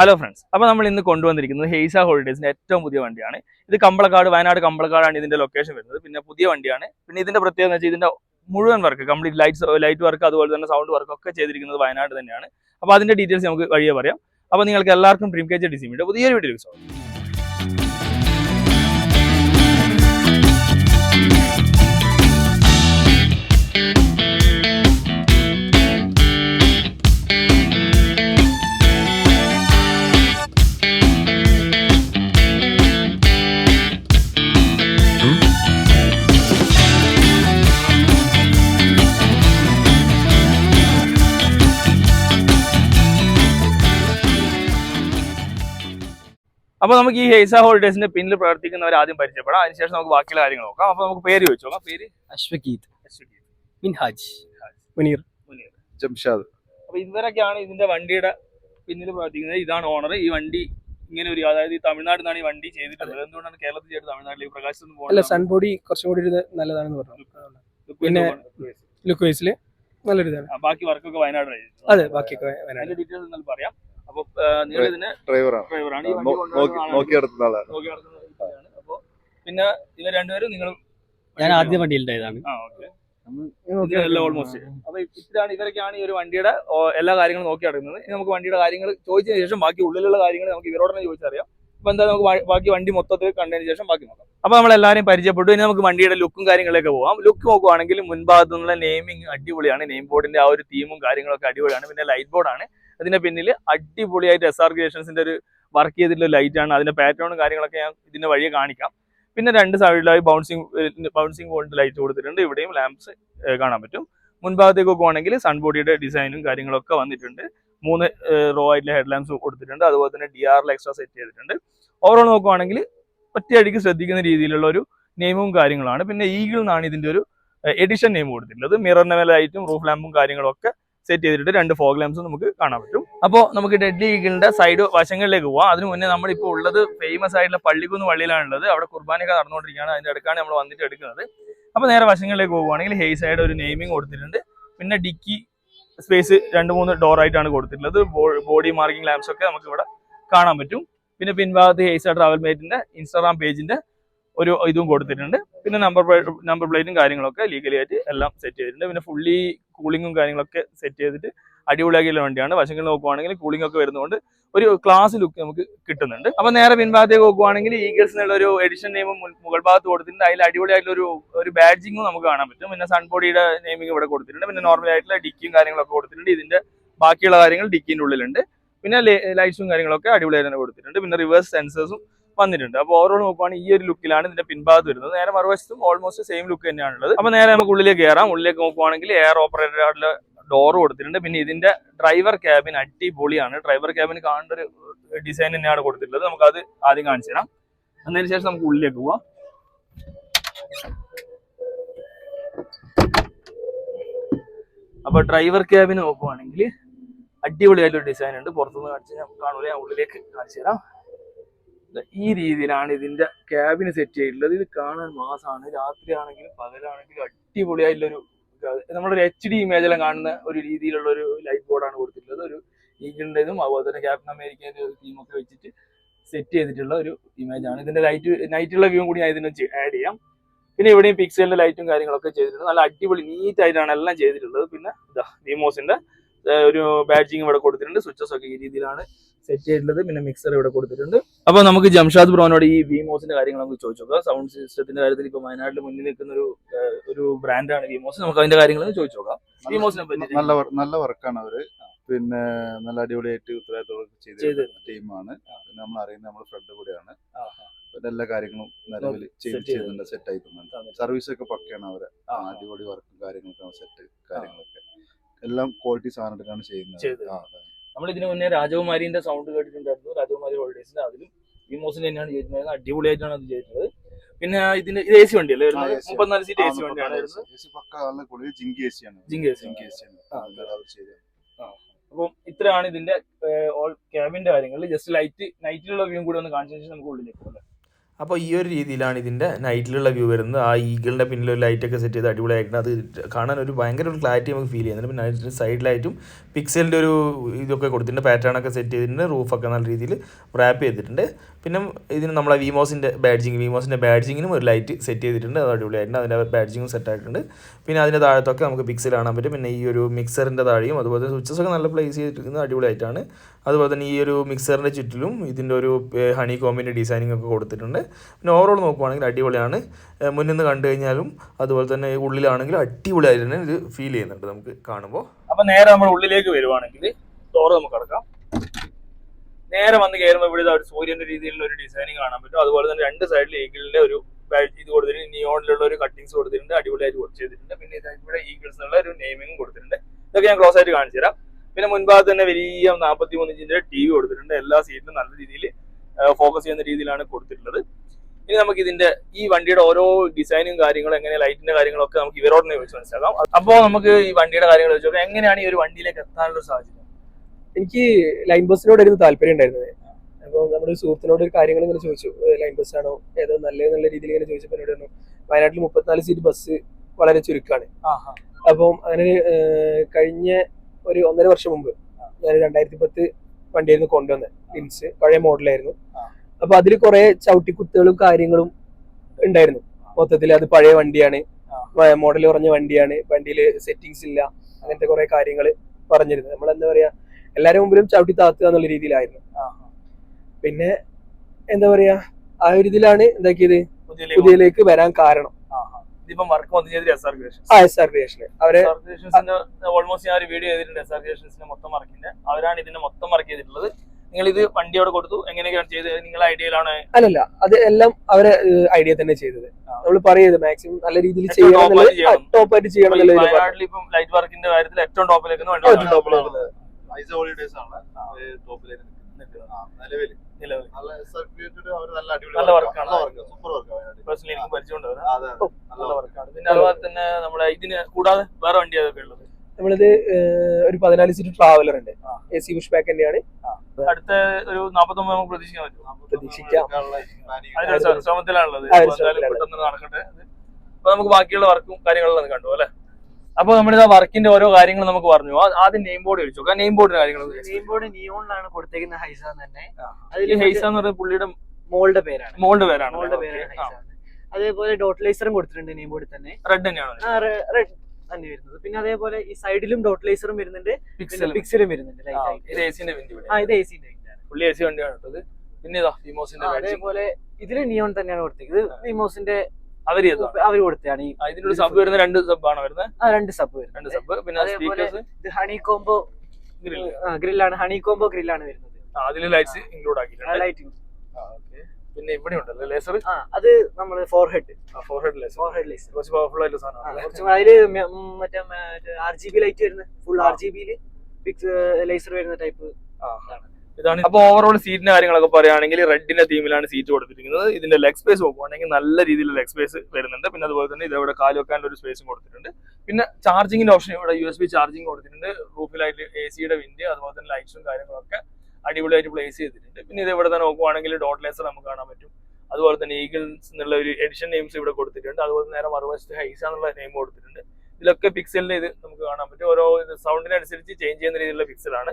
Hello friends അപ്പോൾ നമ്മൾ ഇന്ന് കൊണ്ടുവന്നിരിക്കുന്നത് ഹെയ്സ ഹോളിഡേസിന്റെ ഏറ്റവും പുതിയ വണ്ടിയാണ്. ഇത് കമ്പളക്കാട് വയനാട് കമ്പളക്കാടാണ് ഇതിന്റെ ലൊക്കേഷൻ വരുന്നത്. പിന്നെ പുതിയ വണ്ടിയാണ്. പിന്നെ ഇതിന്റെ പ്രത്യേകത വെച്ചാൽ ഇതിന്റെ മുഴുവൻ work complete lights light work അതുപോലെ തന്നെ സൗണ്ട് വർക്ക് ഒക്കെ ചെയ്തിരിക്കുന്നത് വയനാട് തന്നെയാണ്. അപ്പോൾ അതിന്റെ ഡീറ്റെയിൽസ് നമുക്ക് വഴിയെ പറയാം. അപ്പോൾ നിങ്ങൾക്ക് എല്ലാവർക്കും ഡ്രീം കേജ് ഡിസിമിന്റെ പുതിയൊരു വീഡിയോ അപ്പോൾ നമുക്ക് ഈ ഹെയ്സ ഹോളിഡേസിന്റെ പിന്നിൽ പ്രവർത്തിക്കുന്നവർ ആദ്യം പരിചയപ്പെടാം. അതിനുശേഷം നമുക്ക് ബാക്കിയുള്ള കാര്യങ്ങൾ നോക്കാം. അപ്പോൾ നമുക്ക് പേര് ചോദിച്ചു നോക്കാം. പേര്? അശ്വഗീത്. മിൻഹാജ്. മുനീർ. ജംഷാദ്. അപ്പോൾ ഇവരൊക്കെയാണ് ഇതിന്റെ വണ്ടിയുടെ പിന്നിൽ പ്രവർത്തിക്കുന്നത്. ഇതാണ് ഓണർ. ഈ വണ്ടി ഇങ്ങനെ ഒരു അതായത് ഈ തമിഴ്നാട്ടിൽ നിന്നാണ് ഈ വണ്ടി ചെയ്തിട്ടുള്ളത്. എന്തുകൊണ്ടാണ് കേരളത്തിൽ ചെയ്ത് തമിഴ്നാട്ടിൽ പ്രകാശത്തൊന്നും അല്ല സൺ ബോഡി കുറച്ചും കൂടി നല്ലതാണെന്ന് പറഞ്ഞു. പിന്നെ ലുക്ക് വൈസിൽ നല്ലൊരു ബാക്കി വർക്കൊക്കെ വയനാട് അതെ ബാക്കിയൊക്കെ വയനാട്. ഡീറ്റെയിൽസ് എന്നാൽ പറയാം. അപ്പോൾ നിങ്ങൾ ഇതിന് ഡ്രൈവറാണ്. ഡ്രൈവറാണ്. ഈ വണ്ടി നോ- നോക്കി കൊണ്ടുവരുന്ന നടത്തുന്ന ആളാണ്. നോക്കി നടത്തുന്ന വ്യക്തിയാണ്. അപ്പൊ പിന്നെ ഇവർ രണ്ടുപേരും നിങ്ങൾ ഞാൻ ആദ്യം വണ്ടിയിലുണ്ടായതാണ് ആ ഓക്കെ. ഓൾമോസ്റ്റ് അപ്പൊ ഇത്രയാണ് ഇവരൊക്കെയാണ് ഈ ഒരു വണ്ടിയുടെ എല്ലാ കാര്യങ്ങളും നോക്കി നടക്കുന്നത്. ഇനി നമുക്ക് വണ്ടിയുടെ കാര്യങ്ങൾ ചോദിച്ചതിന് ശേഷം ബാക്കി ഉള്ളിലുള്ള കാര്യങ്ങൾ നമുക്ക് ഇവരോട് തന്നെ ചോദിച്ചറിയാം. അപ്പൊ എന്താ നമുക്ക് ബാക്കി വണ്ടി മൊത്തത്തിൽ കണ്ടതിന് ശേഷം ബാക്കി നോക്കാം. അപ്പൊ നമ്മൾ എല്ലാവരെയും പരിചയപ്പെട്ടു. ഇനി നമുക്ക് വണ്ടിയുടെ ലുക്കും കാര്യങ്ങളൊക്കെ പോകാം ലുക്ക് നോക്കുവാണെങ്കിൽ മുൻഭാഗത്തുനിന്നുള്ള നെയിമിംഗ് അടിപൊളിയാണ്. നെയിം ബോർഡിന്റെ ആ ഒരു തീമും കാര്യങ്ങളൊക്കെ അടിപൊളിയാണ്. പിന്നെ ലൈറ്റ് ബോർഡാണ് അതിന്റെ പിന്നിൽ അടിപൊളിയായിട്ട് എസ് ആർ ക്രിയേഷൻസിന്റെ ഒരു വർക്ക് ചെയ്തിട്ടുള്ള ലൈറ്റ് ആണ്. അതിന്റെ പാറ്റേണും കാര്യങ്ങളൊക്കെ ഞാൻ ഇതിന്റെ വഴിയെ കാണിക്കാം. പിന്നെ രണ്ട് സൈഡിലായി ബൗൺസിങ് ബൗൺസിങ് പോയിന്റ് ലൈറ്റ് കൊടുത്തിട്ടുണ്ട്. ഇവിടെയും ലാംപ്സ് കാണാൻ പറ്റും. മുൻഭാഗത്തേക്ക് പോകുവാണെങ്കിൽ സൺബോഡിയുടെ ഡിസൈനും കാര്യങ്ങളൊക്കെ വന്നിട്ടുണ്ട്. മൂന്ന് റോ ആയിട്ടുള്ള ഹെഡ് ലാംപ്സ് കൊടുത്തിട്ടുണ്ട്. അതുപോലെ തന്നെ ഡി ആറിൽ എക്സ്ട്രാ സെറ്റ് ചെയ്തിട്ടുണ്ട്. ഓവറോൾ നോക്കുവാണെങ്കിൽ ഒറ്റയടിക്ക് ശ്രദ്ധിക്കുന്ന രീതിയിലുള്ള ഒരു നെയിമും കാര്യങ്ങളാണ്. പിന്നെ ഈഗിൾ എന്നാണ് ഇതിന്റെ ഒരു എഡിഷൻ നെയിം കൊടുത്തിട്ടുള്ളത്. മിററിന്റെ മേലെ ലൈറ്റും റൂഫ് ലാമ്പും കാര്യങ്ങളും ഒക്കെ സെറ്റ് ചെയ്തിട്ട് രണ്ട് ഫോഗ് ലാംസും നമുക്ക് കാണാൻ പറ്റും. അപ്പോൾ നമുക്ക് ഡെഡ് ഈഗിളിന്റെ സൈഡ് വശങ്ങളിലേക്ക് പോവാം. അതിന് മുന്നേ നമ്മളിപ്പോൾ ഉള്ളത് ഫേമസ് ആയിട്ടുള്ള പള്ളിക്കുന്ന് പള്ളിയിലാണുള്ളത്. അവിടെ കുർബാനയൊക്കെ നടന്നുകൊണ്ടിരിക്കുകയാണ്. അതിന്റെ അടുക്കാണ് നമ്മൾ വന്നിട്ട് എടുക്കുന്നത്. അപ്പോൾ നേരെ വശങ്ങളിലേക്ക് പോകുവാണെങ്കിൽ ഹേ സൈഡ് ഒരു നെയിമിംഗ് കൊടുത്തിട്ടുണ്ട്. പിന്നെ ഡിക്കി സ്പേസ് രണ്ട് മൂന്ന് ഡോർ ആയിട്ടാണ് കൊടുത്തിട്ടുള്ളത്. ബോഡി മാർക്കിംഗ് ലാംപ്സ് ഒക്കെ നമുക്ക് ഇവിടെ കാണാൻ പറ്റും. പിന്നെ പിൻഭാഗത്ത് ഹെയ്സ ട്രാവൽ മേറ്റിന്റെ ഇൻസ്റ്റാഗ്രാം പേജിന്റെ ഒരു ഇതും കൊടുത്തിട്ടുണ്ട്. പിന്നെ നമ്പർ നമ്പർ പ്ലേറ്റും കാര്യങ്ങളൊക്കെ ലീഗലി ആയിട്ട് എല്ലാം സെറ്റ് ചെയ്തിട്ടുണ്ട്. പിന്നെ ഫുള്ളി കൂളിങ്ങും കാര്യങ്ങളൊക്കെ സെറ്റ് ചെയ്തിട്ട് അടിപൊളിയാക്കിയുള്ള വണ്ടിയാണ്. വശങ്ങൾ നോക്കുവാണെങ്കിൽ കൂളിംഗ് ഒക്കെ വരുന്നതുകൊണ്ട് ഒരു ക്ലാസ് ലുക്ക് നമുക്ക് കിട്ടുന്നുണ്ട്. അപ്പൊ നേരെ പിൻഭാഗത്തേക്ക് നോക്കുവാണെങ്കിൽ ഈഗിൾസിനുള്ള ഒരു എഡിഷൻ നെയിമും മുകൾ ഭാഗത്ത് കൊടുത്തിട്ടുണ്ട്. അതിൽ അടിപൊളിയായിട്ടുള്ള ഒരു ഒരു ബാഡ്ജിങ്ങും നമുക്ക് കാണാൻ പറ്റും. പിന്നെ സൺബോഡിയുടെ നെയിമിംഗ് ഇവിടെ കൊടുത്തിട്ടുണ്ട്. പിന്നെ നോർമൽ ആയിട്ടുള്ള ഡിക്കിയും കാര്യങ്ങളൊക്കെ കൊടുത്തിട്ടുണ്ട്. ഇതിന്റെ ബാക്കിയുള്ള കാര്യങ്ങൾ ഡിക്കിന്റെ ഉള്ളിലുണ്ട്. പിന്നെ ലൈറ്റ്സും കാര്യങ്ങളൊക്കെ അടിപൊളിയായിട്ട് തന്നെ കൊടുത്തിട്ടുണ്ട്. പിന്നെ റിവേഴ്സ് സെൻസേഴ്സും വന്നിട്ടുണ്ട്. അപ്പോൾ ഓവറോൾ നോക്കുവാണെങ്കിൽ ഈ ഒരു ലുക്കിലാണ് ഇതിന്റെ പിൻഭാഗത്ത് വരുന്നത്. നേരെ മറുവശത്തും ഓൾമോസ്റ്റ് സെയിം ലുക്ക് തന്നെയാണുള്ളത്. അപ്പോൾ നേരെ നമുക്ക് ഉള്ളിലേക്ക് കയറാം ഉള്ളിലേക്ക് നോക്കുവാണെങ്കിൽ എയർ ഓപ്പറേറ്റർ ആയിട്ടുള്ള ഡോർ കൊടുത്തിട്ടുണ്ട്. പിന്നെ ഇതിന്റെ ഡ്രൈവർ ക്യാബിൻ അടിപൊളിയാണ്. ഡ്രൈവർ ക്യാബിന് കാണേണ്ട ഒരു ഡിസൈൻ തന്നെയാണ് കൊടുത്തിട്ടുള്ളത്. നമുക്ക് അത് ആദ്യം കാണിച്ചു തരാം. അതിന് ശേഷം നമുക്ക് ഉള്ളിലേക്ക് പോവാം. അപ്പൊ ഡ്രൈവർ ക്യാബിന് നോക്കുവാണെങ്കിൽ അടിപൊളിയായിട്ടൊരു ഡിസൈൻ ഉണ്ട്. പുറത്തുനിന്ന് കാണിച്ച് കാണൂല ഉള്ളിലേക്ക് കാണിച്ചു തരാം. ഈ രീതിയിലാണ് ഇതിന്റെ ക്യാബിന് സെറ്റ് ചെയ്തിട്ടുള്ളത്. ഇത് കാണാൻ മാസമാണ് രാത്രി ആണെങ്കിലും പകലാണെങ്കിലും അടിപൊളിയായിട്ടുള്ളൊരു നമ്മളൊരു എച്ച് ഡി ഇമേജെല്ലാം കാണുന്ന ഒരു രീതിയിലുള്ള ഒരു ലൈറ്റ് ബോർഡാണ് കൊടുത്തിട്ടുള്ളത്. ഒരു ഈഗിളിന്റെതും അതുപോലെ തന്നെ ക്യാപ്റ്റൻ അമേരിക്കേന്റെ ഒരു തീമൊക്കെ വെച്ചിട്ട് സെറ്റ് ചെയ്തിട്ടുള്ള ഒരു ഇമേജ് ആണ്. ഇതിന്റെ ലൈറ്റ് നൈറ്റുള്ള വ്യൂ കൂടി ഞാൻ ഇതിന് ആഡ് ചെയ്യാം. പിന്നെ ഇവിടെയും പിക്സലിന്റെ ലൈറ്റും കാര്യങ്ങളൊക്കെ ചെയ്തിട്ടുണ്ട്. നല്ല അടിപൊളി നീറ്റ് ആയിട്ടാണ് എല്ലാം ചെയ്തിട്ടുള്ളത്. പിന്നെ ഇതാ വിമോസിന്റെ ഒരു ബാഡ്ജിങ് ഇവിടെ കൊടുത്തിട്ടുണ്ട്. സ്വിച്ചസ് ഒക്കെ ഈ രീതിയിലാണ് സെറ്റ് ചെയ്തിട്ടുള്ളത്. പിന്നെ മിക്സർ ഇവിടെ കൊടുത്തിട്ടുണ്ട്. അപ്പൊ നമുക്ക് ജംഷാദ് ബ്രോനോട് ഈ വിമോസിന്റെ കാര്യങ്ങൾ നമുക്ക് ചോദിച്ചു നോക്കാം സൗണ്ട് സിസ്റ്റത്തിന്റെ കാര്യത്തിൽ ഇപ്പൊ വയനാട്ടിൽ മുന്നിൽ നിൽക്കുന്ന ഒരു ഒരു ബ്രാൻഡാണ് വിമോസ് നമുക്ക് അതിന്റെ കാര്യങ്ങൾ ചോദിച്ചു നോക്കാം. വിമോസിനെ പറ്റി നല്ല നല്ല വർക്കാണ് അവർ. പിന്നെ നല്ല അടിപൊളിയായിട്ട് ആയിട്ട് ചെയ്ത. ടീമാണ്. പിന്നെ നമ്മൾ അറിയുന്ന നമ്മുടെ ഫ്രണ്ട് കൂടെയാണ്. പിന്നെ എല്ലാ കാര്യങ്ങളും നിലവിൽ ചെയ്ത് set ചെയ്യുന്നുണ്ട് സെറ്റ് ആയിട്ടുണ്ട്. സർവീസ് ഒക്കെ പക്കയാണ് അവരെ. അടിപൊളി വർക്കും കാര്യങ്ങളൊക്കെ സെറ്റ് കാര്യങ്ങളൊക്കെ. എല്ലാം ക്വാളിറ്റി സാധനത്തിലാണ് ചെയ്യുന്നത്. ആ. നമ്മൾ ഇതിനു മുന്നേ രാജകുമാരിന്റെ സൗണ്ട് കേട്ടിട്ടുണ്ടായിരുന്നു. രാജകുമാരി ഹോളിഡേസിന്റെ അതിലും മോസിന് തന്നെയാണ് ചെയ്തിട്ടുണ്ടായിരുന്നത് അടിപൊളിയായിട്ടാണ് അത് ചെയ്തിട്ടുള്ളത് പിന്നെ ഇതിന്റെ ഇത് എ സി വണ്ടി അല്ലേ മുപ്പത്തിനാല് സീറ്റ് എ സി വണ്ടിയാണ് അപ്പം ഇത്രയാണ് ഇതിന്റെ ഓൾ ക്യാബിന്റെ കാര്യങ്ങൾ ജസ്റ്റ് ലൈറ്റ് നൈറ്റിലുള്ള വ്യൂ കൂടി ഒന്ന് കാണിച്ചതിന് നമുക്ക് ഉള്ളിലേക്ക് പോകാം. അപ്പോൾ ഈ ഒരു രീതിയിലാണ് ഇതിന്റെ നൈറ്റിലുള്ള വ്യൂ വരുന്നത്. ആ ഈഗിളിന്റെ പിന്നിൽ ഒരു ലൈറ്റൊക്കെ സെറ്റ് ചെയ്ത് അടിപൊളിയായിട്ടുണ്ട്. അത് കാണാൻ ഒരു ഭയങ്കര ഒരു ക്ലാരിറ്റി നമുക്ക് ഫീൽ ചെയ്യുന്നുണ്ട്. പിന്നെ അതിന്റെ സൈഡിലായിട്ടും പിക്സലിന്റെ ഒരു ഇതൊക്കെ കൊടുത്തിട്ടുണ്ട്. പാറ്റേൺ ഒക്കെ സെറ്റ് ചെയ്തിട്ടുണ്ട്. റൂഫൊക്കെ നല്ല രീതിയിൽ റാപ്പ് ചെയ്തിട്ടുണ്ട്. പിന്നെ ഇതിന് നമ്മളെ വിമോസിന്റെ ബാഡ്ജിങ് വിമോസിന്റെ ബാഡ്ജിങ്ങിനും ഒരു ലൈറ്റ് സെറ്റ് ചെയ്തിട്ടുണ്ട്. അത് അടിപൊളിയായിട്ടുണ്ട്. അതിന്റെ ബാഡ്ജിങ്ങും സെറ്റ് ആയിട്ടുണ്ട്. പിന്നെ അതിന്റെ താഴത്തൊക്കെ നമുക്ക് പിക്സൽ കാണാൻ പറ്റും. പിന്നെ ഈ ഒരു മിക്സറിന്റെ താഴെയും അതുപോലെ സ്വിച്ചസ് ഒക്കെ നല്ല പ്ലേസ് ചെയ്തിരിക്കുന്നത് അടിപൊളിയായിട്ടാണ്. അതുപോലെ തന്നെ ഈ ഒരു മിക്സറിന്റെ ചുറ്റിലും ഇതിന്റെ ഒരു ഹണി കോമ്പിന്റെ ഡിസൈനിങ് ഒക്കെ കൊടുത്തിട്ടുണ്ട്. പിന്നെ ഓവറോൾ നോക്കുവാണെങ്കിൽ അടിപൊളിയാണ്. മുന്നിൽ നിന്ന് കണ്ടു കഴിഞ്ഞാലും അതുപോലെ തന്നെ ഉള്ളിലാണെങ്കിലും അടിപൊളിയായിട്ട് തന്നെ ഇത് ഫീൽ ചെയ്യുന്നുണ്ട് നമുക്ക് കാണുമ്പോൾ. അപ്പോൾ നേരെ നമ്മൾ ഉള്ളിലേക്ക് വരുവാണെങ്കിൽ ഡോറ് നമുക്ക് അടക്കാം. നേരെ വന്ന് കയറുമ്പോൾ ഇവിടെ ഒരു സൂര്യന്റെ രീതിയിലുള്ള ഒരു ഡിസൈനിങ് കാണാൻ പറ്റും. അതുപോലെ തന്നെ രണ്ട് സൈഡിൽ ഈഗിളിന്റെ ഒരു ഇത് കൊടുത്തിട്ടുണ്ട്. നിയോണിലുള്ള ഒരു കട്ടിങ്സ് കൊടുത്തിട്ടുണ്ട്. അടിപൊളിയായിട്ട് വർക്ക് ചെയ്തിട്ടുണ്ട്. പിന്നെ ഇവിടെ ഈഗിൾസ് എന്നുള്ള ഒരു നെയിമിംഗ് കൊടുത്തിട്ടുണ്ട്. ഇതൊക്കെ ഞാൻ ക്ലോസ് ആയിട്ട് കാണിച്ചു തരാം. പിന്നെ മുൻഭാഗത്ത് തന്നെ വലിയ നാൽപ്പത്തി മൂന്ന് ഇഞ്ചിന്റെ ടി വി കൊടുത്തിട്ടുണ്ട്. എല്ലാ സീറ്റിലും നല്ല രീതിയിൽ ഫോക്കസ് ചെയ്യുന്ന രീതിയിലാണ് കൊടുത്തിട്ടുള്ളത്. ഇനി നമുക്ക് ഇതിന്റെ ഈ വണ്ടിയുടെ ഓരോ ഡിസൈനും കാര്യങ്ങളും എങ്ങനെ ലൈറ്റിന്റെ കാര്യങ്ങളൊക്കെ നമുക്ക് ഇവരോടനെ വെച്ച് മനസ്സിലാക്കാം. അപ്പോൾ നമുക്ക് ഈ വണ്ടിയുടെ കാര്യങ്ങൾ വെച്ച് നോക്കാം. എങ്ങനെയാണ് ഈ ഒരു വണ്ടിയിലേക്ക് എത്താനുള്ള സാഹചര്യം? എനിക്ക് ലൈൻ ബസ്സിനോടായിരുന്നു താല്പര്യം ഉണ്ടായിരുന്നത്. അപ്പോൾ നമ്മുടെ സുഹൃത്തിനോട് ഒരു കാര്യങ്ങൾ ഇങ്ങനെ ചോദിച്ചു. ലൈൻ ബസ് ആണോ ഏതോ നല്ല നല്ല രീതിയിൽ ഇങ്ങനെ ചോദിച്ചപ്പോൾ എന്നോട് പറഞ്ഞു വയനാട്ടിൽ മുപ്പത്തിനാല് സീറ്റ് ബസ് വളരെ ചുരുക്കമാണ്. അപ്പം അങ്ങനെ കഴിഞ്ഞ ഒരു ഒന്നര വർഷം മുമ്പ് ഞാൻ രണ്ടായിരത്തി പത്ത് വണ്ടിയായിരുന്നു കൊണ്ടുവന്നത്. ലിൻസ് പഴയ മോഡലായിരുന്നു. അപ്പൊ അതിൽ കുറെ ചവിട്ടിക്കുത്തുകളും കാര്യങ്ങളും ഉണ്ടായിരുന്നു. മൊത്തത്തിൽ അത് പഴയ വണ്ടിയാണ്. മോഡൽ കുറഞ്ഞ വണ്ടിയാണ്. വണ്ടിയിൽ സെറ്റിങ്സ് ഇല്ല. അങ്ങനത്തെ കുറെ കാര്യങ്ങൾ പറഞ്ഞിരുന്നു. നമ്മൾ എന്താ പറയാ എല്ലാവരും മുമ്പിലും ചവിട്ടി താത്തുക എന്നുള്ള രീതിയിലായിരുന്നു. പിന്നെ എന്താ പറയാ ആ ഒരു ഇതിലാണ് എന്താക്കിയത്? പുതിയയിലേക്ക് വരാൻ കാരണം. ഇതിപ്പം വർക്ക് വന്നു ചെയ്ത് എസ് ആർ ക്രിയേഷൻസ് ആ എസ് ആർ ക്രിയേഷന് അവരെ ഓൾമോസ്റ്റ് ഞാൻ ഒരു വീഡിയോ ചെയ്തിട്ടുണ്ട് എസ് ആർ ക്രിയേഷൻസിന്റെ മൊത്തം വർക്കിന്റെ. അവരാണ് ഇതിന്റെ മൊത്തം വർക്ക് ചെയ്തിട്ടുള്ളത്. നിങ്ങൾ ഇത് വണ്ടി അവിടെ കൊടുത്തു എങ്ങനെയൊക്കെയാണ് ചെയ്തത്? നിങ്ങളുടെ ഐഡിയയിലാണ് അല്ലല്ല അത് എല്ലാം അവരെ ഐഡിയ തന്നെ ചെയ്തത്. നമ്മൾ നമ്മൾ പറയുന്നത് മാക്സിമം നല്ല രീതിയിൽ ചെയ്യാൻ ചെയ്യണം top ചെയ്യണം. വയനാട്ടിൽ ഇപ്പം ലൈറ്റ് വർക്കിന്റെ കാര്യത്തിൽ ഏറ്റവും ടോപ്പിലേക്ക് ഐസ ഹോളിഡേസ് ആണ്. ടോപ്പിലേക്ക് നിലവിൽ നല്ല അവർ നല്ല അടിപൊളി നല്ല. സൂപ്പർ വർക്ക് പേഴ്സണലി എനിക്ക് പരിചയമുണ്ട് അവരെ. അതെ നല്ല വർക്കാണ് പിന്നെ അതുപോലെ തന്നെ നമ്മുടെ ഇതിന് കൂടാതെ വേറെ വണ്ടി അതൊക്കെ ഉള്ളത്? നമ്മളിത് ഒരു പതിനാല് സീറ്റ് ട്രാവലർ ഉണ്ട്. എ സി ബുഷ് തന്നെയാണ് അടുത്ത ഒരു നാപ്പത്തൊമ്പത് നമുക്ക് പ്രതീക്ഷിക്കാൻ പറ്റും പ്രതീക്ഷിക്കാം. ശ്രമത്തിലാണുള്ളത്. നടക്കട്ടെ. അപ്പൊ നമുക്ക് ബാക്കിയുള്ള വർക്കും കാര്യങ്ങളും കണ്ടു അല്ലെ? അപ്പൊ നമ്മളിത് വർക്കിന്റെ ഓരോ കാര്യങ്ങൾ നമുക്ക് പറഞ്ഞു. ആ- ആദ്യം നെയിം ബോർഡ് ചോദിച്ചു നോക്കാം നെയിം ബോർഡിന്റെ കാര്യങ്ങൾ നെയിം ബോർഡ് നിയോണിലാണ് കൊടുത്തേക്കുന്ന ഹൈസ തന്നെ. അതിൽ ഹൈസ എന്ന് പറയുന്ന പുള്ളിയുടെ മോളുടെ പേരാണ്. മോളുടെ പേരാണ്. മോളുടെ പേരാണ് അതേപോലെ ഡോട്ട് ലേസറും കൊടുത്തിട്ടുണ്ട് നെയിം ബോർഡിൽ തന്നെ. റെഡ് തന്നെയാണ്. റെഡ് തന്നെ വരുന്നത്. പിന്നെ അതേപോലെ ഈ സൈഡിലും ഡോട്ട് ലേസറും വരുന്നുണ്ട്. പിന്നെ പിക്സലും വരുന്നുണ്ട്. ഇത് എ സിന്റെ വണ്ടി ആ ഇത് എ സി പുള്ളി എ സി വണ്ടിയാണ് പിന്നെ ഇതാ ബാഡ്ജിങ് അതേപോലെ ഇതിൽ നിയോൺ തന്നെയാണ് കൊടുത്തേക്കുന്നത്. ഇത് വിമോസിന്റെ അവർ അവർ കൊടുത്തതാണ് ഈ ഇതിനൊരു സബ് വരുന്ന രണ്ട് സബ് ആണ് വരുന്നത്? ആ രണ്ട് സബ് രണ്ട് സബ് പിന്നെ സ്പീക്കേഴ്സ് ഇത് ഹണി കോംബോ ഗ്രില്ല് ഗ്രില്ലാണ് ഹണി കോംബോ ഗ്രില്ലാണ് വരുന്നത്. അതിൽ ലൈറ്റ്സ് ഇൻക്ലൂഡ് ആക്കിയിട്ടുണ്ട്. ലൈറ്റിംഗ്. പിന്നെ ഇവിടെ ഉണ്ടല്ലോ ലേസർ അത് നമ്മൾ four head four head laser four head laser കുറച്ച് പവർഫുൾ ആയിട്ടുള്ള സാധനമാണ് കുറച്ച് അതിൽ മറ്റേ ആർ ജി ബി ലൈറ്റ് വരുന്ന ഫുൾ ആർ ജി ബിയിൽ ലേസർ വരുന്ന ടൈപ്പ് ഇതാണ് അപ്പൊ ഓവറോൾ സീറ്റിന്റെ കാര്യങ്ങളൊക്കെ പറയുകയാണെങ്കിൽ റെഡിന്റെ തീമിലാണ് സീറ്റ് കൊടുത്തിരിക്കുന്നത്. ഇതിന്റെ ലെഗ് സ്പേസ് നോക്കുവാണെങ്കിൽ നല്ല രീതിയിലുള്ള ലെഗ് സ്പേസ് വരുന്നുണ്ട്. പിന്നെ അതുപോലെ തന്നെ ഇതവിടെ കാൽ വെക്കാനുള്ള ഒരു സ്പേസും കൊടുത്തിട്ടുണ്ട്. പിന്നെ ചാർജിങ്ങിന്റെ ഓപ്ഷൻ ഇവിടെ യു എസ് ബി ചാർജിങ് കൊടുത്തിട്ടുണ്ട്. റൂഫിലായിട്ട് എ സിയുടെ വിൻഡ് അതുപോലെ തന്നെ ലൈറ്റ്സും കാര്യങ്ങളൊക്കെ അടിപൊളിയായിട്ട് പ്ലേസ് ചെയ്തിട്ടുണ്ട്. പിന്നെ ഇത് ഇവിടെ തന്നെ നോക്കുവാണെങ്കിൽ ഡോട്ട് ലേസർ നമുക്ക് കാണാൻ പറ്റും. അതുപോലെ തന്നെ ഈഗിൾസ് എന്നുള്ള ഒരു എഡിഷൻ നെയിംസ് ഇവിടെ കൊടുത്തിട്ടുണ്ട്. അതുപോലെ നേരെ മറുവശത്ത് ഹൈസ എന്നുള്ള നെയിം കൊടുത്തിട്ടുണ്ട്. ഇതിലൊക്കെ പിക്സലിന്റെ ഇത് നമുക്ക് കാണാൻ പറ്റും. ഓരോ സൗണ്ടിനനുസരിച്ച് ചേഞ്ച് ചെയ്യുന്ന രീതിയിലുള്ള പിക്സലാണ്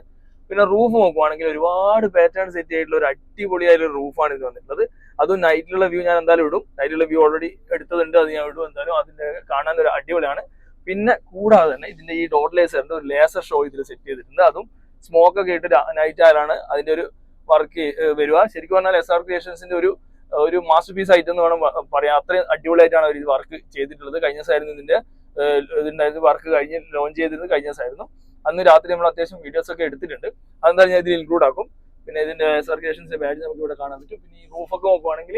പിന്നെ റൂഫ് നോക്കുവാണെങ്കിൽ ഒരുപാട് പാറ്റേൺ സെറ്റ് ആയിട്ടുള്ള ഒരു അടിപൊളിയായിട്ടുള്ള റൂഫാണ് ഇത് വന്നിട്ടുള്ളത്. അതും നൈറ്റിലുള്ള വ്യൂ ഞാൻ എന്തായാലും ഇടും. നൈറ്റിലുള്ള വ്യൂ ഓൾറെഡി എടുത്തതുണ്ട് അത് ഞാൻ ഇടും എന്തായാലും. അതിന്റെ കാണാൻ ഒരു അടിപൊളിയാണ്. പിന്നെ കൂടാതെ തന്നെ ഇതിന്റെ ഈ ഡോട്ട് ലേസറിന്റെ ഒരു ലേസർ ഷോ ഇതിൽ സെറ്റ് ചെയ്തിട്ടുണ്ട്. അതും സ്മോക്ക് ഒക്കെ ഇട്ട് നൈറ്റ് ആയാലാണ് അതിന്റെ ഒരു വർക്ക് വരിക. ശരിക്കും പറഞ്ഞാൽ എസ് ആർ ക്രിയേഷൻസിന്റെ ഒരു ഒരു മാസ്റ്റർ പീസ് ആയിട്ട് എന്ന് വേണം പറയാം. അത്രയും അടിപൊളിയായിട്ടാണ് അവർ ഇത് വർക്ക് ചെയ്തിട്ടുള്ളത്. കഴിഞ്ഞ ദിവസമായിരുന്നു ഇതിന്റെ ഇതിന്റെ വർക്ക് കഴിഞ്ഞ് ലോഞ്ച് ചെയ്തിരുന്നു കഴിഞ്ഞ ദിവസമായിരുന്നു. അന്ന് രാത്രി നമ്മൾ അത്യാവശ്യം വീഡിയോസ് ഒക്കെ എടുത്തിട്ടുണ്ട്. അതെന്തായാലും ഞാൻ ഇതിൽ ഇൻക്ലൂഡ് ആക്കും. പിന്നെ ഇതിന്റെ സർക്കുലേഷൻസ് ബാഡ്ജ് നമുക്ക് ഇവിടെ കാണാൻ പറ്റും. പിന്നെ ഈ റൂഫൊക്കെ നോക്കുവാണെങ്കിൽ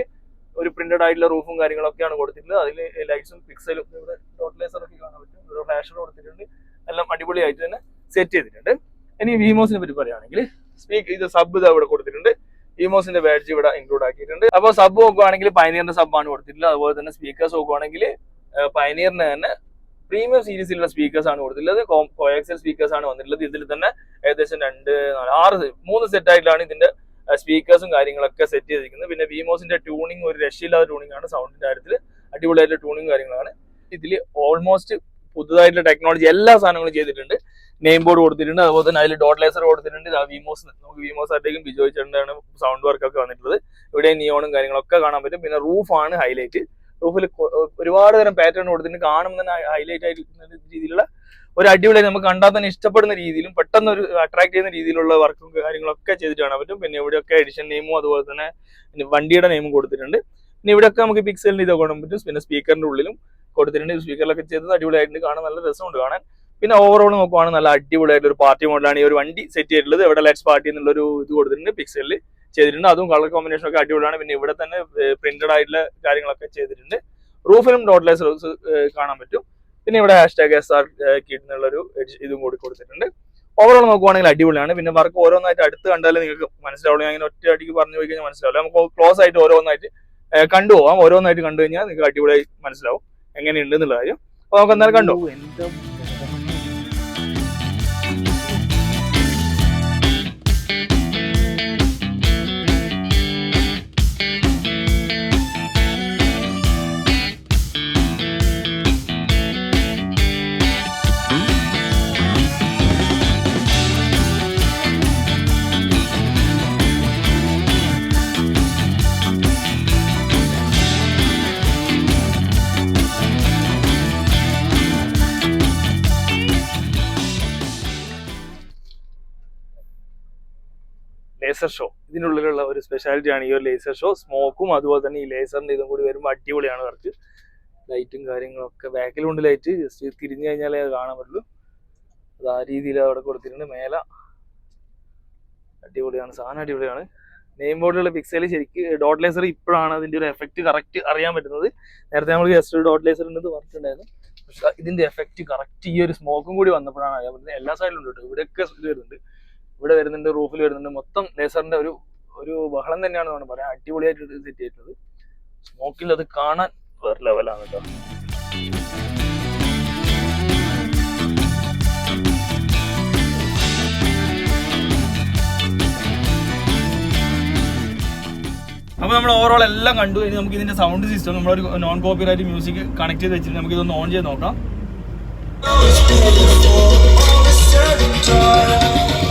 ഒരു പ്രിന്റഡ് ആയിട്ടുള്ള റൂഫും കാര്യങ്ങളൊക്കെയാണ് കൊടുത്തിട്ടുള്ളത് അതിൽ ലൈറ്റ്സും പിക്സലും ഇവിടെ ഒക്കെ കാണാൻ പറ്റും. ഇവിടെ ഫ്ലാഷർ കൊടുത്തിട്ടുണ്ട്. എല്ലാം അടിപൊളിയായിട്ട് തന്നെ സെറ്റ് ചെയ്തിട്ടുണ്ട്. ഇനി വിമോസിനെ പറ്റി പറയുകയാണെങ്കിൽ സ്പീക്ക് ഇത് സബ് ഇത് ഇവിടെ കൊടുത്തിട്ടുണ്ട്. വിമോസിന്റെ ബാഡ്ജ് ഇവിടെ ഇൻക്ലൂഡ് ആക്കിയിട്ടുണ്ട്. അപ്പോൾ സബ് നോക്കുവാണെങ്കിൽ പൈനിയറിന്റെ സബാണ് കൊടുത്തിട്ടുള്ളത്. അതുപോലെ തന്നെ സ്പീക്കേഴ്സ് നോക്കുവാണെങ്കിൽ പൈനിയറിന് തന്നെ പ്രീമിയം സീരീസിലുള്ള സ്പീക്കേഴ്സ് ആണ് കൊടുത്തിട്ടുള്ളത്. കോയാക്സൽ സ്പീക്കേഴ്സ് ആണ് വന്നിട്ടുള്ളത്. ഇതിൽ തന്നെ ഏകദേശം രണ്ട് നാല് ആറ് മൂന്ന് സെറ്റ് ആയിട്ടാണ് ഇതിന്റെ സ്പീക്കേഴ്സും കാര്യങ്ങളൊക്കെ സെറ്റ് ചെയ്തിരിക്കുന്നത്. പിന്നെ വിമോസിന്റെ ട്യൂണിങ് ഒരു രക്ഷയില്ലാത്ത ട്യൂണിംഗ് ആണ്. സൗണ്ടിന്റെ കാര്യത്തിൽ അടിപൊളിയായിട്ടുള്ള ട്യൂണിങ് കാര്യങ്ങളാണ്. ഇതിൽ ഓൾമോസ്റ്റ് പുതുതായിട്ടുള്ള ടെക്നോളജി എല്ലാ സാധനങ്ങളും ചെയ്തിട്ടുണ്ട്. നെയിം ബോർഡ് കൊടുത്തിട്ടുണ്ട്. അതുപോലെ തന്നെ അതിൽ ഡോട്ട് ലേസർ കൊടുത്തിട്ടുണ്ട്. വിമോസ് നമുക്ക് വിമോസ് ആയിട്ടേക്കും ബിജോയ് സൗണ്ട് വർക്ക് ഒക്കെ വന്നിട്ടുള്ളത്. ഇവിടെ നിയോണും കാര്യങ്ങളൊക്കെ കാണാൻ പറ്റും. പിന്നെ റൂഫാണ് ഹൈലൈറ്റ് റൂഫിൽ ഒരുപാട് തരം പാറ്റേൺ കൊടുത്തിട്ട് കാണുമ്പോൾ തന്നെ ഹൈലൈറ്റ് ആയിരിക്കുന്ന രീതിയിലുള്ള ഒരു അടിപൊളി നമുക്ക് കണ്ടാൽ തന്നെ ഇഷ്ടപ്പെടുന്ന രീതിയിലും പെട്ടെന്ന് ഒരു അട്രാക്ട് ചെയ്യുന്ന രീതിയിലുള്ള വർക്കും കാര്യങ്ങളൊക്കെ ചെയ്തിട്ട് കാണാൻ പറ്റും. പിന്നെ ഇവിടെയൊക്കെ എഡിഷൻ നെയിമും അതുപോലെ തന്നെ വണ്ടിയുടെ നെയിമും കൊടുത്തിട്ടുണ്ട്. പിന്നെ ഇവിടെയൊക്കെ നമുക്ക് പിക്സലിന് ഇതൊക്കെ കാണാൻ പറ്റും. പിന്നെ സ്പീക്കറിന്റെ ഉള്ളിലും കൊടുത്തിട്ടുണ്ട്. സ്പീക്കറിലൊക്കെ ചെയ്തത് അടിപൊളിയായിട്ടുണ്ട്. കാണാൻ നല്ല രസമുണ്ട് കാണാൻ. പിന്നെ ഓവറോൾ നോക്കുവാണെങ്കിൽ നല്ല അടിപൊളിയായിട്ടുള്ള ഒരു പാർട്ടി മോഡലാണ് ഈ ഒരു വണ്ടി സെറ്റ് ചെയ്തിട്ടുള്ളത്. ഇവിടെ ലെറ്റ്സ് പാർട്ടി എന്നുള്ള ഒരു ഇത് കൊടുത്തിട്ടുണ്ട് പിക്സലിൽ ചെയ്തിട്ടുണ്ട്. അതും കളർ കോമ്പിനേഷൻ ഒക്കെ അടിപൊളിയാണ്. പിന്നെ ഇവിടെ തന്നെ പ്രിന്റഡ് ആയിട്ടുള്ള കാര്യങ്ങളൊക്കെ ചെയ്തിട്ടുണ്ട്. റൂഫിലും ഡോട്ട്ലെസ് റോസ് കാണാൻ പറ്റും. പിന്നെ ഇവിടെ ഹാഷ്ടാഗ് എസ് ആർ കിഡ് എന്നുള്ളൊരു ഇതും കൂടി കൊടുത്തിട്ടുണ്ട്. ഓവറോൾ നോക്കുവാണെങ്കിൽ അടിപൊളിയാണ്. പിന്നെ വർക്ക് ഓരോന്നായിട്ട് അടുത്ത് കണ്ടാലും നിങ്ങൾക്ക് മനസ്സിലാവുള്ളൂ. ഞാൻ ഇങ്ങനെ ഒറ്റ അടിക്ക് പറഞ്ഞു പോയി കഴിഞ്ഞാൽ മനസ്സിലാവില്ല. നമുക്ക് ക്ലോസ് ആയിട്ട് ഓരോന്നായിട്ട് കണ്ടുപോകാം ഓരോന്നായിട്ട് കണ്ടു കഴിഞ്ഞാൽ നിങ്ങൾക്ക് അടിപൊളിയായി മനസ്സിലാവും. എങ്ങനെയുണ്ട് എന്നുള്ള കാര്യം. അപ്പൊ നമുക്ക് എന്തായാലും കണ്ടു ലേസർ ഷോ ഇതിനുള്ളിലുള്ള ഒരു സ്പെഷ്യാലിറ്റി ആണ് ഈ ഒരു ലേസർ ഷോ സ്മോക്കും അതുപോലെ തന്നെ ഈ ലേസറിന്റെ ഇതും കൂടി വരുമ്പോൾ അടിപൊളിയാണ് കുറച്ച് ലൈറ്റും കാര്യങ്ങളൊക്കെ ബാക്കിലുണ്ട് ലൈറ്റ് ജസ്റ്റ് തിരിഞ്ഞു കഴിഞ്ഞാലേ അത് കാണാൻ പറ്റുള്ളൂ. അത് ആ രീതിയിൽ അവിടെ കൊടുത്തിട്ടുണ്ട്. മേല അടിപൊളിയാണ്. സാധനം അടിപൊളിയാണ്. നെയിം ബോർഡിലുള്ള പിക്സൽ ശരിക്ക് ഡോട്ട് ലേസർ ഇപ്പോഴാണ് അതിന്റെ ഒരു എഫക്റ്റ് കറക്റ്റ് അറിയാൻ പറ്റുന്നത്. നേരത്തെ നമ്മൾ ജസ്റ്റ് ഡോട്ട് ലേസർ ഉണ്ടെന്ന് പറഞ്ഞിട്ടുണ്ടായിരുന്നു. പക്ഷെ ഇതിന്റെ എഫക്റ്റ് കറക്റ്റ് ഈ ഒരു സ്മോക്കും കൂടി വന്നപ്പോഴാണ് അറിയാൻ പറ്റുന്നത്. എല്ലാ സൈഡിലും ഉണ്ട് കേട്ടോ. ഇവിടെയൊക്കെ ഇത് വരുന്നുണ്ട്. ഇവിടെ വരുന്നുണ്ട് റൂഫിൽ വരുന്നുണ്ട്. മൊത്തം ലേസറിന്റെ ഒരു ഒരു ബഹളം തന്നെയാണ് വേണം പറയാം. അടിപൊളിയായിട്ട് സെറ്റ് ചെയ്തിട്ടുള്ളത്. സ്മോക്കിൽ അത് കാണാൻ വേറെ ലെവലാണ് കേട്ടോ അപ്പൊ നമ്മൾ ഓവറോൾ എല്ലാം കണ്ടു. ഇനി നമുക്ക് ഇതിന്റെ സൗണ്ട് സിസ്റ്റം നമ്മളൊരു നോൺ കോപ്പിറൈറ്റ് മ്യൂസിക് കണക്ട് ചെയ്ത് വെച്ചിട്ട് നമുക്ക് ഇതൊന്ന് ഓൺ ചെയ്ത് നോക്കാം.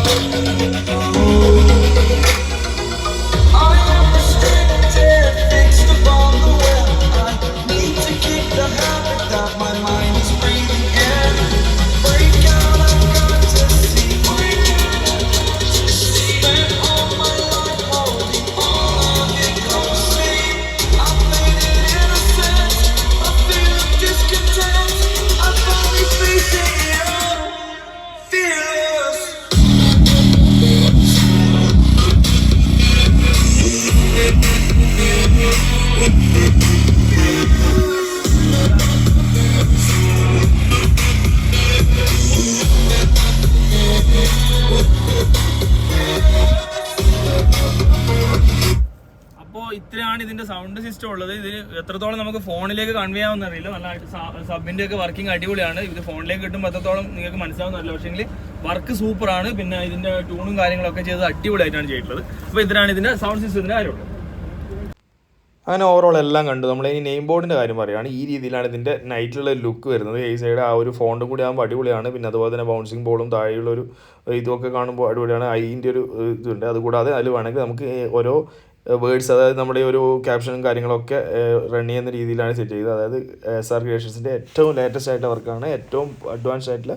Oh, ഇത്രയാണ് ഇതിന്റെ സൗണ്ട് സിസ്റ്റം ഉള്ളത്? ഇത് എത്രത്തോളം നമുക്ക് ഫോണിലേക്ക് കൺവേ ആവുന്ന അറിയില്ല. നല്ല സബിന്റെ ഒക്കെ വർക്കിംഗ് അടിപൊളിയാണ്. ഇത് ഫോണിലേക്ക് കിട്ടുമ്പോൾ എത്രത്തോളം നിങ്ങൾക്ക് മനസ്സിലാവുന്നില്ല പക്ഷേങ്കിൽ വർക്ക് സൂപ്പറാണ് പിന്നെ ഇതിന്റെ ടൂണും കാര്യങ്ങളൊക്കെ ചെയ്ത് അടിപൊളിയായിട്ടാണ് ചെയ്തിട്ടുള്ളത്. അപ്പോൾ ഇതിനാണ് ഇതിന്റെ സൗണ്ട് സിസ്റ്റത്തിന്റെ കാര്യമുള്ളത് അങ്ങനെ ഓവറോൾ എല്ലാം കണ്ടു. നമ്മൾ ഈ നെയിം ബോർഡിന്റെ കാര്യം പറയുകയാണ്. ഈ രീതിയിലാണ് ഇതിന്റെ നൈറ്റിലുള്ള ലുക്ക് വരുന്നത്. ഈ സൈഡ് ആ ഒരു ഫോണ്ടും കൂടി ആകുമ്പോൾ അടിപൊളിയാണ്. പിന്നെ അതുപോലെ തന്നെ ബൗൺസിങ് ബോളും താഴെയുള്ള ഒരു ഇതൊക്കെ കാണുമ്പോൾ അടിപൊളിയാണ്. അതിന്റെ ഒരു ഇതുണ്ട് അതുകൂടാതെ അതിൽ വേണമെങ്കിൽ നമുക്ക് ഓരോ വേർഡ്സ് അതായത് നമ്മുടെ ഒരു ക്യാപ്ഷനും കാര്യങ്ങളൊക്കെ റൺ ചെയ്യുന്ന രീതിയിലാണ് സെറ്റ് ചെയ്തത്. അതായത് എസ് ആർ ക്രിയേഷൻസിന്റെ ഏറ്റവും ലേറ്റസ്റ്റ് ആയിട്ടുള്ള വർക്കാണ്. ഏറ്റവും അഡ്വാൻസ്ഡ് ആയിട്ടുള്ള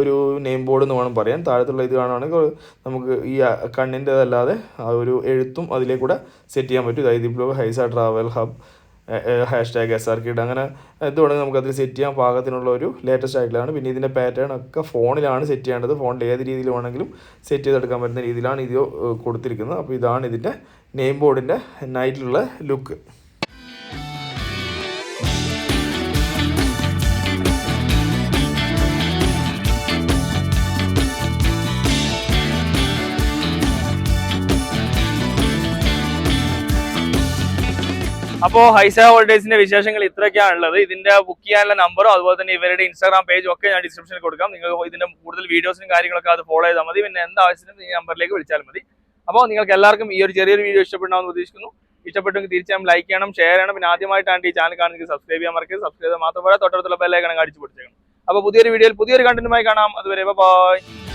ഒരു നെയിം ബോർഡ് എന്ന് വേണം പറയാൻ. താഴത്തുള്ള ഇത് കാണുകയാണെങ്കിൽ നമുക്ക് ഈ കണ്ണിന്റെതല്ലാതെ ആ ഒരു എഴുത്തും അതിലേക്കൂടെ സെറ്റ് ചെയ്യാൻ പറ്റും. അതായത് ഇപ്പോൾ Hiace travel hub hashtag S R kid അങ്ങനെ വേണമെങ്കിൽ നമുക്ക് അതിൽ സെറ്റ് ചെയ്യാൻ പാകത്തിനുള്ള ഒരു ലേറ്റസ്റ്റ് ആയിട്ടുള്ളതാണ്. പിന്നെ ഇതിന്റെ പാറ്റേൺ ഒക്കെ ഫോണിലാണ് സെറ്റ് ചെയ്യേണ്ടത്. ഫോണിൽ ഏത് രീതിയിൽ വേണമെങ്കിലും സെറ്റ് ചെയ്തെടുക്കാൻ പറ്റുന്ന രീതിയിലാണ് ഇത് കൊടുത്തിരിക്കുന്നത്. അപ്പോൾ ഇതാണ് ഇതിന്റെ നെയിം ബോർഡിന്റെ നൈറ്റിലുള്ള ലുക്ക് അപ്പോൾ ഹൈസ ഹോൾഡേഴ്സിന്റെ വിശേഷങ്ങൾ ഇത്രയൊക്കെയാണ് ഉള്ളത് ഇതിന്റെ ബുക്ക് ചെയ്യാനുള്ള നമ്പറും അതുപോലെ തന്നെ ഇവരുടെ ഇൻസ്റ്റാഗ്രാം പേജും ഒക്കെ ഞാൻ ഡിസ്ക്രിപ്ഷനിൽ കൊടുക്കാം. നിങ്ങൾ ഇതിന്റെ കൂടുതൽ വീഡിയോസും കാര്യങ്ങളൊക്കെ അത് ഫോളോ ചെയ്താൽ മതി. പിന്നെ എന്താവശ്യത്തിനും ഈ നമ്പറിലേക്ക് വിളിച്ചാൽ മതി. അപ്പോൾ നിങ്ങൾക്ക് എല്ലാവർക്കും ഈ ഒരു ചെറിയൊരു വീഡിയോ ഇഷ്ടപ്പെടണമെന്ന് പ്രതീക്ഷിക്കുന്നു. ഇഷ്ടപ്പെട്ടെങ്കിൽ തീർച്ചയായും ലൈക്ക് ചെയ്യണം ഷെയർ ചെയ്യണം. പിന്നെ ആദ്യമായിട്ടാണ് ഈ ചാനൽ കാണുന്നത് സബ്സ്ക്രൈബ് ചെയ്യാൻ മറക്കരുത്. സബ്സ്ക്രൈബ് ചെയ്താൽ മാത്രമല്ല തൊട്ടടുത്തുള്ള ബെല്ലൈക്കണം അടിച്ചു പിടിച്ചേക്കണം അപ്പോൾ പുതിയൊരു വീഡിയോയിൽ പുതിയൊരു കണ്ടന്റുമായി കാണാം. അതുവരെ ബൈ